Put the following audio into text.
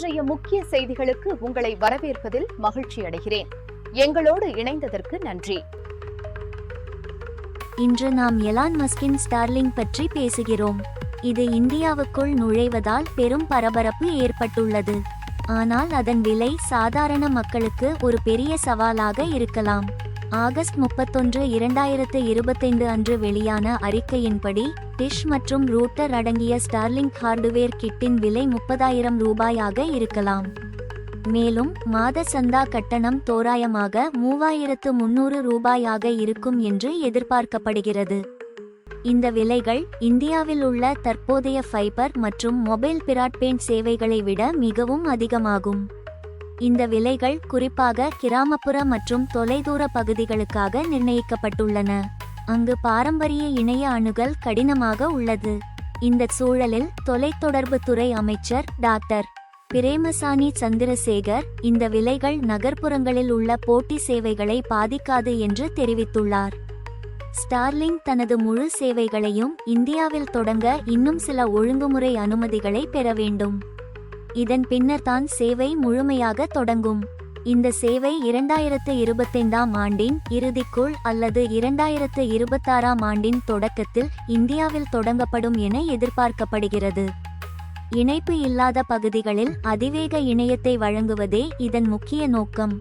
இன்றைய முக்கிய செய்திகளுக்கு உங்களை வரவேற்பதில் மகிழ்ச்சி அடைகிறேன். எங்களோடு இணைந்ததற்கு நன்றி. இன்று நாம் எலான் மஸ்கின் ஸ்டார்லிங் பற்றி பேசுகிறோம். இது இந்தியாவுக்குள் நுழைவதால் பெரும் பரபரப்பு ஏற்பட்டுள்ளது. ஆனால் அதன் விலை சாதாரண மக்களுக்கு ஒரு பெரிய சவாலாக இருக்கலாம். ஆகஸ்ட் முப்பத்தொன்று இரண்டாயிரத்து இருபத்தைந்து அன்று வெளியான அறிக்கையின்படி டிஷ் மற்றும் ரூட்டர் அடங்கிய ஸ்டார்லிங் ஹார்டுவேர் கிட்டின் விலை முப்பதாயிரம் ரூபாயாக இருக்கலாம். மேலும் மாத சந்தா கட்டணம் தோராயமாக மூவாயிரத்து முன்னூறு ரூபாயாக இருக்கும் என்று எதிர்பார்க்கப்படுகிறது. இந்த விலைகள் இந்தியாவில் உள்ள தற்போதைய ஃபைபர் மற்றும் மொபைல் பிராட்பேண்ட் சேவைகளை விட மிகவும் அதிகமாகும். இந்த விலைகள் குறிப்பாக கிராமப்புற மற்றும் தொலைதூர பகுதிகளுக்காக நிர்ணயிக்கப்பட்டுள்ளன. அங்கு பாரம்பரிய இணைய அணுகல் கடினமாக உள்ளது. இந்த சூழலில் தொலைத்தொடர்பு துறை அமைச்சர் டாக்டர் பிரேமசானி சந்திரசேகர் இந்த விலைகள் நகர்ப்புறங்களில் உள்ள போட்டி சேவைகளை பாதிக்காது என்று தெரிவித்துள்ளார். ஸ்டார்லிங் தனது முழு சேவைகளையும் இந்தியாவில் தொடங்க இன்னும் சில ஒழுங்குமுறை அனுமதிகளை பெற வேண்டும். இதன் பின்னர் தான் சேவை முழுமையாக தொடங்கும். இந்த சேவை இரண்டாயிரத்து இருபத்தைந்தாம் ஆண்டின் இறுதிக்குள் அல்லது இரண்டாயிரத்து இருபத்தாறாம் ஆண்டின் தொடக்கத்தில் இந்தியாவில் தொடங்கப்படும் என எதிர்பார்க்கப்படுகிறது. இணைப்பு இல்லாத பகுதிகளில் அதிவேக இணையத்தை வழங்குவதே இதன் முக்கிய நோக்கம்.